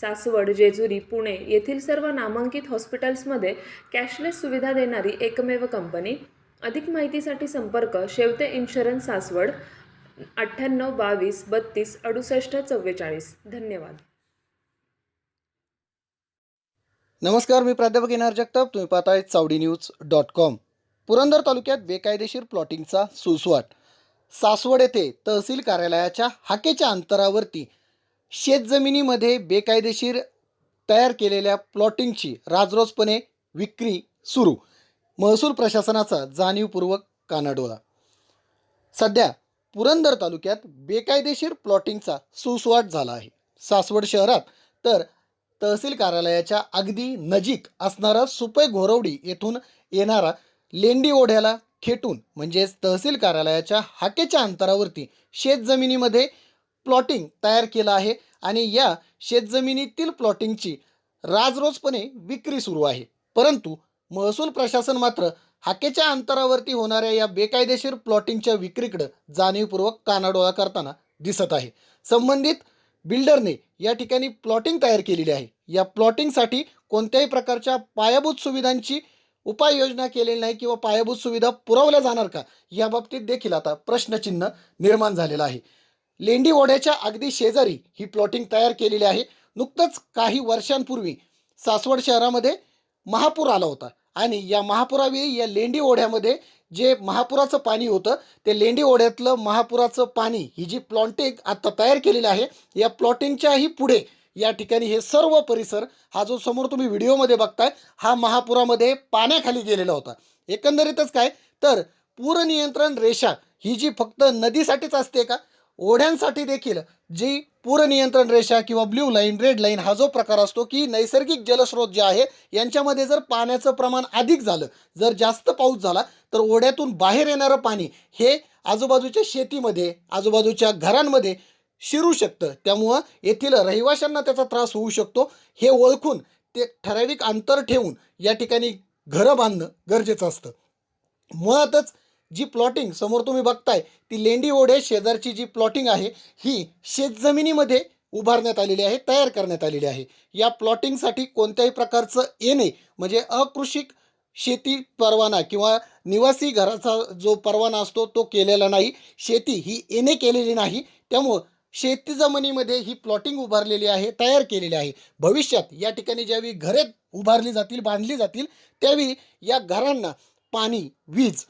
सासवड जेजुरी पुणे येथील सर्व नामांकित हॉस्पिटल्समध्ये कॅशलेस सुविधा देणारी एकमेव कंपनी. अधिक माहितीसाठी संपर्क शेवते इन्शुरन्स सासवड अठ्ठ्याण्णव बावीस बत्तीस अडुसष्ट चव्वेचाळीस. धन्यवाद. नमस्कार मी प्राध्यापक येणार जगताप. तुम्ही पाहताय Chavadi news dot com. Purandar तालुक्यात बेकायदेशीर प्लॉटिंगचा सुसवाट सासवड येथे तहसील कार्यालयाच्या हाकेच्या अंतरावरती शेतजमिनीमध्ये बेकायदेशीर तयार केलेल्या प्लॉटिंगची राजरोजपणे विक्री सुरू. महसूल प्रशासनाचा जाणीवपूर्वक कानाडोळा. सध्या पुरंदर तालुक्यात बेकायदेशीर प्लॉटिंगचा सुसवाट झाला आहे. सासवड शहरात तर तहसील कार्यालयाच्या अगदी नजीक असणारा सुपे घोरवडी येथून येणारा लेंडी ओढ्याला खेटून म्हणजेच तहसील कार्यालयाच्या हाकेच्या अंतरावरती शेतजमिनीमध्ये प्लॉटिंग तयार केलं आहे आणि या शेतजमिनीतील प्लॉटिंगची राजरोजपणे विक्री सुरू आहे. परंतु महसूल प्रशासन मात्र हाकेच्या अंतरावरती होणाऱ्या या बेकायदेशीर प्लॉटिंगच्या विक्रीकडं जाणीवपूर्वक कानाडोळा करताना दिसत आहे. संबंधित बिल्डरने या ठिकाणी प्लॉटिंग तयार केलेली आहे. या प्लॉटिंगसाठी कोणत्याही प्रकारच्या पायाभूत सुविधांची उपाययोजना केलेली नाही किंवा पायाभूत सुविधा पुरवल्या जाणार का? या बाबतीत देखील आता प्रश्नचिन्ह निर्माण झालेलं आहे. लेंडी ओढ्याच्या अगदी शेजारी ही प्लॉटिंग तयार केलेली आहे. नुकतंच काही वर्षांपूर्वी सासवड शहरामध्ये महापूर आला होता आणि या महापुरावेळी या लेंडी ओढ्यामध्ये जे महापुराचं पाणी होतं ते लेंडी ओढ्यातलं महापुराचं पाणी ही जी प्लॉटिंग आत्ता तयार केलेली आहे या प्लॉटिंगच्याही पुढे या ठिकाणी हे सर्व परिसर हा जो समोर तुम्ही व्हिडिओमध्ये बघताय हा महापुरामध्ये पाण्याखाली गेलेला होता. एकंदरीतच काय? तर पूर नियंत्रण रेषा ही जी फक्त नदीसाठीच असते का? ओढ्यांसाठी देखील जी पूर नियंत्रण रेषा किंवा ब्ल्यू लाईन रेड लाईन हा जो प्रकार असतो की नैसर्गिक जलस्रोत जे आहे यांच्यामध्ये जर पाण्याचं प्रमाण अधिक झालं जर जास्त पाऊस झाला तर ओढ्यातून बाहेर येणारं पाणी हे आजूबाजूच्या शेतीमध्ये आजूबाजूच्या घरांमध्ये शिरू शकतं. त्यामुळं येथील रहिवाशांना त्याचा त्रास होऊ शकतो. हे ओळखून ते ठराविक अंतर ठेवून या ठिकाणी घरं बांधणं गरजेचं असतं. मुळातच जी प्लॉटिंग समोर तुम्ही बघताय ती लेंडी ओढे शेजारची जी प्लॉटिंग आहे ही शेतजमिनीमध्ये उभारण्यात आलेली आहे तयार करण्यात आलेली आहे. या प्लॉटिंगसाठी कोणत्याही प्रकारचं येणे म्हणजे अकृषिक शेती परवाना किंवा निवासी घराचा जो परवाना असतो तो केलेला नाही. शेती ही येणे केलेली नाही. त्यामुळं शेती जमिनीमध्ये ही प्लॉटिंग उभारलेली आहे तयार केलेली आहे. भविष्यात या ठिकाणी ज्यावेळी घरे उभारली जातील बांधली जातील त्यावेळी या घरांना पाणी वीज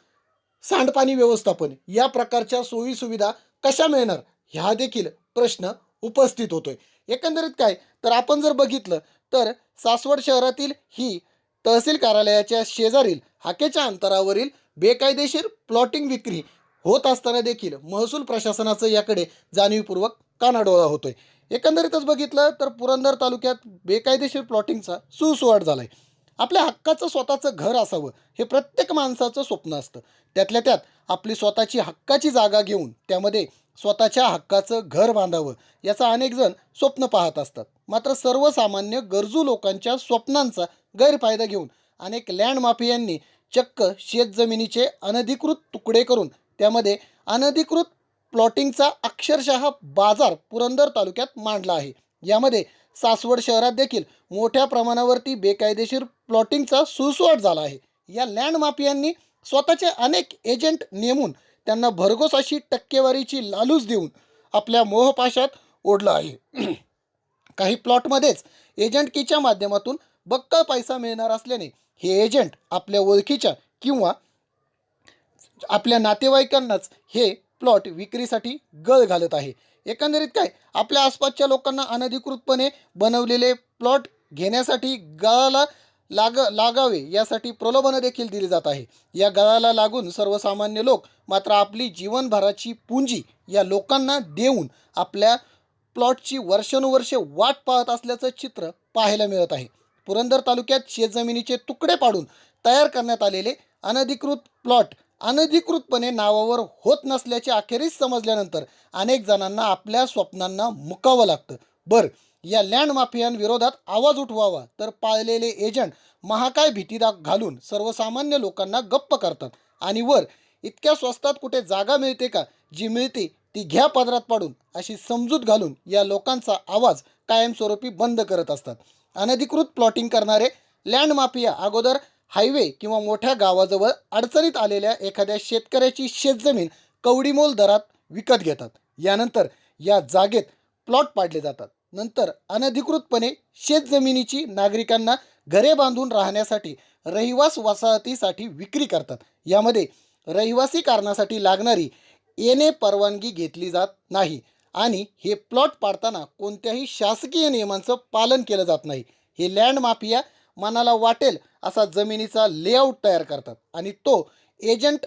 सांडपाणी व्यवस्थापन या प्रकारच्या सोयीसुविधा कशा मिळणार? ह्या देखील प्रश्न उपस्थित होतोय. एकंदरीत काय? तर आपण जर बघितलं तर सासवड शहरातील ही तहसील कार्यालयाच्या शेजारील हाकेच्या अंतरावरील बेकायदेशीर प्लॉटिंग विक्री होत असताना देखील महसूल प्रशासनाचं याकडे जाणीवपूर्वक कानाडोळा होतोय. एकंदरीतच बघितलं तर पुरंदर तालुक्यात बेकायदेशीर प्लॉटिंगचा सुसुवाट झाला आहे आपल्या हक्काचं स्वतःचं घर असावं हे प्रत्येक माणसाचं स्वप्न असतं. त्यातल्या त्यात आपली स्वतःची हक्काची जागा घेऊन त्यामध्ये स्वतःच्या हक्काचं घर बांधावं याचा अनेकजण स्वप्न पाहत असतात. मात्र सर्वसामान्य गरजू लोकांच्या स्वप्नांचा गैरफायदा घेऊन अनेक लँड माफियांनी चक्क शेतजमिनीचे अनधिकृत तुकडे करून त्यामध्ये अनधिकृत प्लॉटिंगचा अक्षरशः बाजार पुरंदर तालुक्यात मांडला आहे. यामध्ये सासवड शहरात देखील मोठ्या प्रमाणावरती बेकायदेशीर प्लॉटिंगचा सुसवाट झाला आहे. या लँड माफियांनी स्वतःचे अनेक एजंट नेमून त्यांना भरघोस अशी टक्केवारीची लालूच देऊन आपल्या मोहपाशात ओढलं आहे. काही प्लॉटमध्येच एजंटकीच्या माध्यमातून बक्कळ पैसा मिळणार असल्याने हे एजंट आपल्या ओळखीच्या किंवा आपल्या नातेवाईकांनाच हे प्लॉट विक्रीसाठी गळ घालत आहे. एकंदरीत काय? आपल्या आसपासच्या लोकांना अनधिकृतपणे बनवलेले प्लॉट घेण्यासाठी गळाला लाग लागावे यासाठी प्रलोभनं देखील दिली जात आहे. या गळाला लागून सर्वसामान्य लोक मात्र आपली जीवनभराची पुंजी या लोकांना देऊन आपल्या प्लॉटची वर्षानुवर्षे वाट पाहत असल्याचं चित्र पाहायला मिळत आहे. पुरंदर तालुक्यात शेतजमिनीचे तुकडे पाडून तयार करण्यात आलेले अनधिकृत प्लॉट अनधिकृतपणे नावावर होत नसल्याचे अखेरीस समजल्यानंतर अनेक जणांना आपल्या स्वप्नांना मुकावं लागतं. बरं या लँड माफियांविरोधात आवाज उठवावा तर पाळलेले एजंट महाकाय भीतीदा घालून सर्वसामान्य लोकांना गप्प करतात. आणि वर इतक्या स्वस्तात कुठे जागा मिळते का? जी मिळते ती घ्या पदरात पाडून अशी समजूत घालून या लोकांचा आवाज कायमस्वरूपी बंद करत असतात. अनधिकृत प्लॉटिंग करणारे लँड माफिया अगोदर हायवे किंवा मोठ्या गावाजवळ अडचणीत आलेल्या एखाद्या शेतकऱ्याची शेतजमीन कवडीमोल दरात विकत घेतात. यानंतर या जागेत प्लॉट पाडले जातात. नंतर अनधिकृतपणे शेतजमिनीची नागरिकांना घरे बांधून राहण्यासाठी रहिवास वसाहतीसाठी विक्री करतात. यामध्ये रहिवासी कारणासाठी लागणारी येणे परवानगी घेतली जात नाही आणि हे प्लॉट पाडताना कोणत्याही शासकीय नियमांचं पालन केलं जात नाही. हे लँड माफिया मनाला वाटेल असा जमिनीचा लेआउट तयार करतात. आणि तो एजंट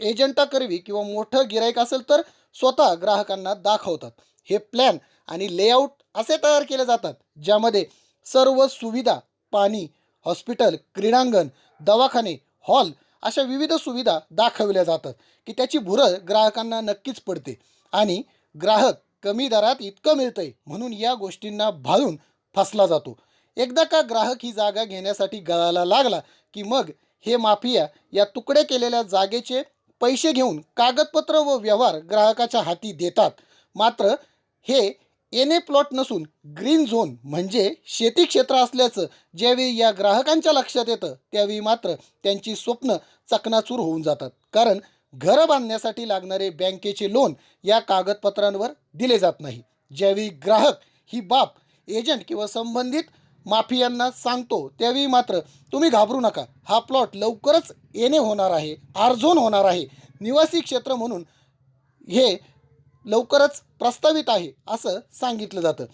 एजंटाकरवी किंवा मोठं गिराईक असेल तर स्वतः ग्राहकांना दाखवतात. हे प्लॅन आणि लेआउट असे तयार केले जातात ज्यामध्ये सर्व सुविधा पाणी हॉस्पिटल क्रीडांगण दवाखाने हॉल अशा विविध सुविधा दाखवल्या जातात की त्याची भुरळ ग्राहकांना नक्कीच पडते. आणि ग्राहक कमी दरात इतकं मिळतंय म्हणून या गोष्टींना भाळून फसला जातो. एकदा का ग्राहक ही जागा घेण्यासाठी गळाला लागला की मग हे माफिया या तुकडे केलेल्या जागेचे पैसे घेऊन कागदपत्र व व्यवहार ग्राहकाच्या हाती देतात. मात्र हे एने प्लॉट नसून ग्रीन झोन म्हणजे शेती क्षेत्र असल्याचं ज्यावेळी या ग्राहकांच्या लक्षात येतं त्यावेळी मात्र त्यांची स्वप्न चकनाचूर होऊन जातात. कारण घरं बांधण्यासाठी लागणारे बँकेचे लोन या कागदपत्रांवर दिले जात नाही. ज्यावेळी ग्राहक ही बाब एजंट किंवा संबंधित माफियांना सांगतो त्यावेळी मात्र तुम्ही घाबरू नका. हा प्लॉट लवकरच येणे होणार आहे आरझोन होणार आहे. निवासी क्षेत्र म्हणून हे लवकरच प्रस्तावित आहे असं सांगितलं जातं.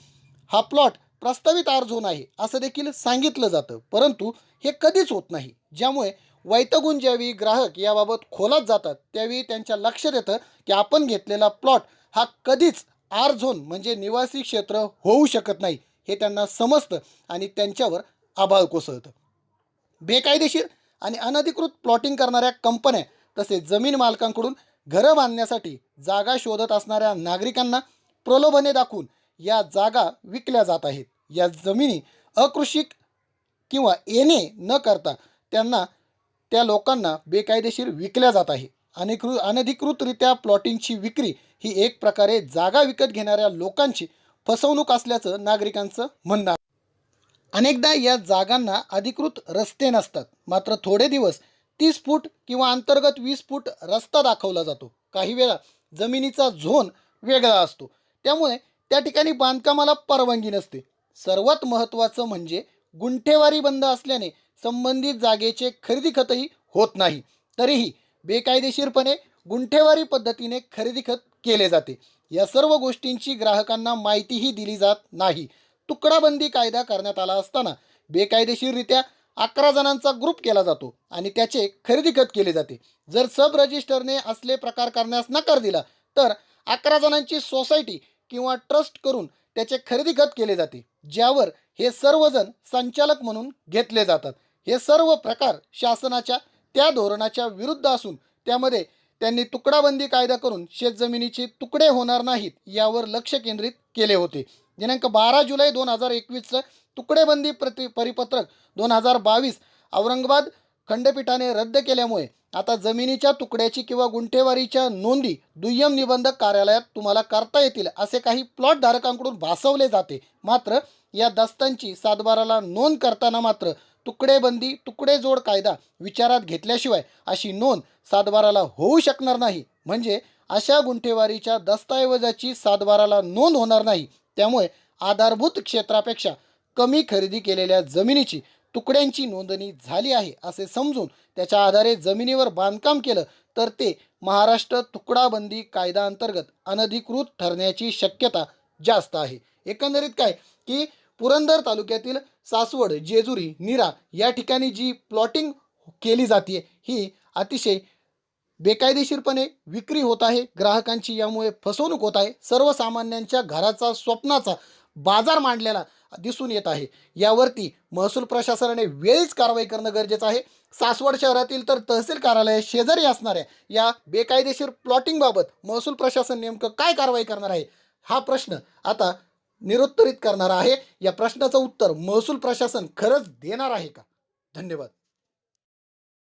हा प्लॉट प्रस्तावित आर झोन आहे असं देखील सांगितलं जातं. परंतु हे कधीच होत नाही. ज्यामुळे वैतगून ज्यावेळी ग्राहक याबाबत खोलात जातात त्यावेळी त्यांच्या लक्षात येतं की आपण घेतलेला प्लॉट हा कधीच आर झोन म्हणजे निवासी क्षेत्र होऊ शकत नाही. हे त्यांना समजतं आणि त्यांच्यावर आभाळ कोसळतं. बेकायदेशीर आणि अनधिकृत प्लॉटिंग करणाऱ्या कंपन्या तसेच जमीन मालकांकडून घरं बांधण्यासाठी जागा शोधत असणाऱ्या नागरिकांना प्रलोभने दाखवून या जागा विकल्या जात आहेत. या जमिनी अकृषिक किंवा येणे न करता त्यांना त्या लोकांना बेकायदेशीर विकल्या जात आहे. अनधिकृ अनधिकृतरित्या प्लॉटिंगची विक्री ही एक प्रकारे जागा विकत घेणाऱ्या लोकांची फसवणूक असल्याचं नागरिकांचं म्हणणं अनेकदा या जागांना अधिकृत रस्ते नसतात. मात्र थोडे दिवस तीस फूट किंवा अंतर्गत वीस फूट रस्ता दाखवला जातो. काही वेळा जमिनीचा झोन वेगळा असतो. त्यामुळे त्या ठिकाणी बांधकामाला परवानगी नसते. सर्वात महत्त्वाचं म्हणजे गुंठेवारी बंद असल्याने संबंधित जागेचे खरेदी खतही होत नाही. तरीही बेकायदेशीरपणे गुंठेवारी पद्धतीने खरेदी खत केले जाते. या सर्व गोष्टींची ग्राहकांना माहितीही दिली जात नाही. तुकडाबंदी कायदा करण्यात आला असताना बेकायदेशीररित्या अकरा जणांचा ग्रुप केला जातो आणि त्याचे खरेदी खत केले जाते. जर सब रजिस्टरने असले प्रकार करण्यास नकार दिला तर अकरा जणांची सोसायटी किंवा ट्रस्ट करून त्याचे खरेदी खत केले जाते ज्यावर हे सर्वजण संचालक म्हणून घेतले जातात. हे सर्व प्रकार शासनाच्या त्या धोरणाच्या विरुद्ध असून त्यामध्ये त्यांनी तुकडाबंदी कायदा करून शेतजमिनीचे तुकडे होणार नाहीत यावर लक्ष केंद्रित केले होते. दिनांक बारा जुलै दोन हजार एकवीसचं तुकडेबंदी प्रति परिपत्रक दोन हजार बावीस औरंगाबाद खंडपीठाने रद्द केल्यामुळे आता जमिनीच्या तुकड्याची किंवा गुंठेवारीच्या नोंदी दुय्यम निबंधक कार्यालयात तुम्हाला करता येतील असे काही प्लॉट धारकांकडून भासवले जाते. मात्र या दस्तांची सातबाराला नोंद करताना मात्र तुकडेबंदी तुकडे जोड कायदा विचारात घेतल्याशिवाय अशी नोंद सातबाराला होऊ शकणार नाही. म्हणजे अशा गुंठेवारीच्या दस्तऐवजाची सातबाराला नोंद होणार नाही. त्यामुळे आधारभूत क्षेत्रापेक्षा कमी खरेदी केलेल्या जमिनीची तुकड्यांची नोंदणी झाली आहे असे समजून त्याच्या आधारे जमिनीवर बांधकाम केलं तर ते महाराष्ट्र तुकडाबंदी कायदा अंतर्गत अनधिकृत ठरण्याची शक्यता जास्त आहे. एकंदरीत काय? की पुरंदर तालुक्यातील सासवड जेजुरी नीरा या ठिकाणी जी प्लॉटिंग केली जाते ही अतिशय बेकायदेशीरपणे विक्री होत आहे. ग्राहकांची यामुळे फसवणूक होत आहे. सर्वसामान्यांच्या घराचा स्वप्नाचा बाजार मांडलेला दिसून येत आहे. यावरती महसूल प्रशासनाने वेळीच कारवाई करणं गरजेचं आहे. सासवड शहरातील तर तहसील कार्यालय शेजारी असणाऱ्या या बेकायदेशीर प्लॉटिंगबाबत महसूल प्रशासन नेमकं काय कारवाई करणार आहे? हा प्रश्न आता निरुत्तरित करणार आहे. या प्रश्नाचं उत्तर महसूल प्रशासन खरंच देणार आहे का? धन्यवाद.